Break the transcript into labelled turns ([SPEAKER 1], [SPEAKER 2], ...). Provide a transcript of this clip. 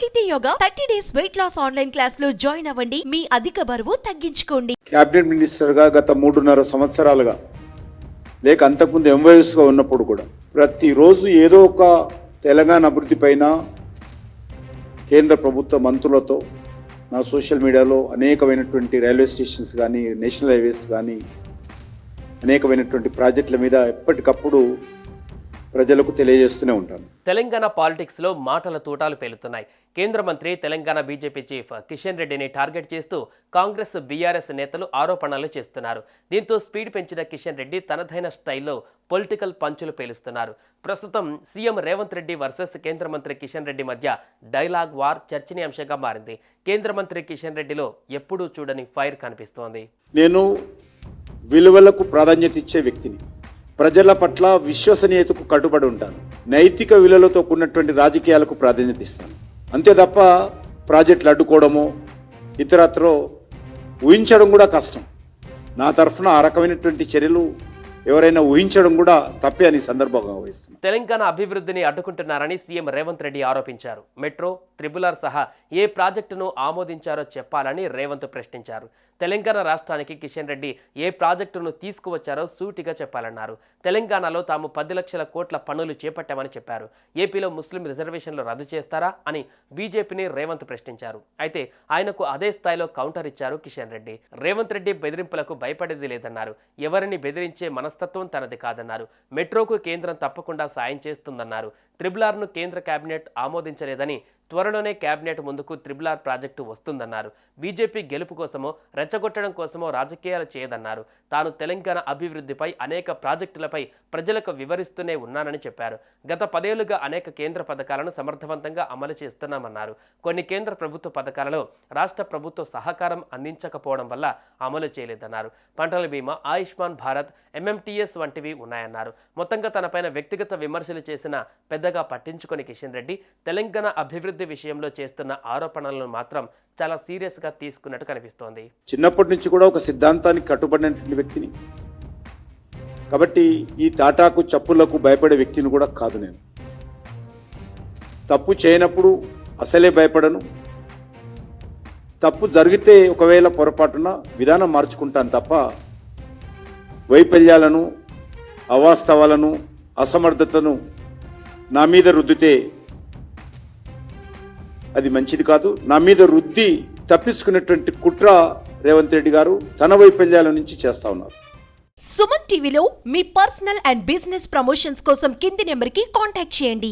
[SPEAKER 1] Sahithi yoga thirty days weight loss online క్లాస్లో join అవ్వండి. మీ అధిక బరువు తగ్గించుకోండి.
[SPEAKER 2] క్యాబినెట్ మినిస్టర్గా గత మూడున్నర సంవత్సరాలుగా లేక అంతకుముందు ఎంవైఎస్గా ఉన్నప్పుడు కూడా ప్రతిరోజు ఏదో ఒక తెలంగాణ అభివృద్ధి పైన కేంద్ర ప్రభుత్వ మంత్రులతో నా సోషల్ మీడియాలో అనేకమైనటువంటి రైల్వే స్టేషన్స్ కానీ నేషనల్ హైవేస్ కానీ అనేకమైనటువంటి ప్రాజెక్టుల మీద ఎప్పటికప్పుడు ప్రజలకు తెలియజేస్తూనే ఉంటాను.
[SPEAKER 3] తెలంగాణ పాలిటిక్స్లో మాటల తూటాలు పేలుతున్నాయి. కేంద్ర మంత్రి తెలంగాణ బీజేపీ చీఫ్ కిషన్ రెడ్డిని టార్గెట్ చేస్తూ కాంగ్రెస్ బీఆర్ఎస్ నేతలు ఆరోపణలు చేస్తున్నారు. దీంతో స్పీడ్ పెంచిన కిషన్ రెడ్డి తనదైన స్టైల్లో పొలిటికల్ పంచులు పేలుస్తున్నారు. ప్రస్తుతం సీఎం రేవంత్ రెడ్డి వర్సెస్ కేంద్ర మంత్రి కిషన్ రెడ్డి మధ్య డైలాగ్ వార్ చర్చనీయాంశంగా మారింది. కేంద్ర మంత్రి కిషన్ రెడ్డిలో ఎప్పుడూ చూడని ఫైర్ కనిపిస్తోంది.
[SPEAKER 2] నేను విలువలకు ప్రాధాన్యత ఇచ్చే వ్యక్తిని. ప్రజల పట్ల విశ్వసనీయతకు కట్టుబడి ఉంటాను. నైతిక విలువలతో కూడినటువంటి రాజకీయాలకు ప్రాధాన్యత ఇస్తాను. అంతే తప్ప ప్రాజెక్టులు అడ్డుకోవడమో ఇతరత్రో ఊహించడం కూడా కష్టం. నా తరఫున ఆ రకమైనటువంటి చర్యలు ఎవరైనా ఊహించడం కూడా తప్పే అని సందర్భంగా వహిస్తుంది
[SPEAKER 3] తెలంగాణ అభివృద్ధిని అడ్డుకుంటున్నారని సీఎం రేవంత్ రెడ్డి ఆరోపించారు. మెట్రో త్రిబులార్ సహా ఏ ప్రాజెక్టును ఆమోదించారో చెప్పాలని రేవంత్ ప్రశ్నించారు. తెలంగాణ రాష్ట్రానికి కిషన్ రెడ్డి ఏ ప్రాజెక్టును తీసుకువచ్చారో సూటిగా చెప్పాలన్నారు. తెలంగాణలో తాము పది లక్షల కోట్ల పనులు చేపట్టామని చెప్పారు. ఏపీలో ముస్లిం రిజర్వేషన్లు రద్దు చేస్తారా అని బీజేపీని రేవంత్ ప్రశ్నించారు. అయితే ఆయనకు అదే స్థాయిలో కౌంటర్ ఇచ్చారు కిషన్ రెడ్డి. రేవంత్ రెడ్డి బెదిరింపులకు భయపడేది లేదన్నారు. ఎవరిని బెదిరించే మన మనస్తత్వం తనది కాదన్నారు. మెట్రోకు కేంద్రం తప్పకుండా సాయం చేస్తుందన్నారు. త్రిబులార్ను కేంద్ర కేబినెట్ ఆమోదించలేదని త్వరలోనే కేబినెట్ ముందుకు త్రిబులార్ ప్రాజెక్టు వస్తుందన్నారు. బీజేపీ గెలుపు కోసమో రెచ్చగొట్టడం కోసమో రాజకీయాలు చేయదన్నారు. తాను తెలంగాణ అభివృద్ధిపై అనేక ప్రాజెక్టులపై ప్రజలకు వివరిస్తూనే ఉన్నానని చెప్పారు. గత పదేళ్ళుగా అనేక కేంద్ర పథకాలను సమర్థవంతంగా అమలు చేస్తున్నామన్నారు. కొన్ని కేంద్ర ప్రభుత్వ పథకాలలో రాష్ట్ర ప్రభుత్వ సహకారం అందించకపోవడం వల్ల అమలు చేయలేదన్నారు. పంటల బీమా ఆయుష్మాన్ భారత్ ఎంఎం ఎంటీఎస్ వంటివి ఉన్నాయన్నారు. మొత్తంగా తనపైన వ్యక్తిగత విమర్శలు చేసిన పెద్దగా పట్టించుకొని కిషన్ రెడ్డి తెలంగాణ అభివృద్ధి విషయంలో చేస్తున్న ఆరోపణలను మాత్రం చాలా సీరియస్గా తీసుకున్నట్టు కనిపిస్తోంది.
[SPEAKER 2] చిన్నప్పటి నుంచి కూడా ఒక సిద్ధాంతానికి కట్టుబడినటువంటి వ్యక్తిని. కాబట్టి ఈ తాటాకు చప్పులకు భయపడే వ్యక్తిని కూడా కాదు నేను. తప్పు చేయనప్పుడు అసలే భయపడను. తప్పు జరిగితే ఒకవేళ పొరపాటున విధానం మార్చుకుంటాను తప్ప వైఫల్యాలను అవాస్తవాలను అసమర్థతను నా మీద రుద్దితే అది మంచిది కాదు. నా మీద రుద్ది తప్పించుకునేటువంటి కుట్ర రేవంత్ రెడ్డి గారు తన వైఫల్యాల నుంచి చేస్తా ఉన్నారు.
[SPEAKER 1] సుమన్ టీవీలో మీ పర్సనల్ అండ్ బిజినెస్ ప్రమోషన్స్ కోసం కింది నెంబర్కి కాంటాక్ట్ చేయండి.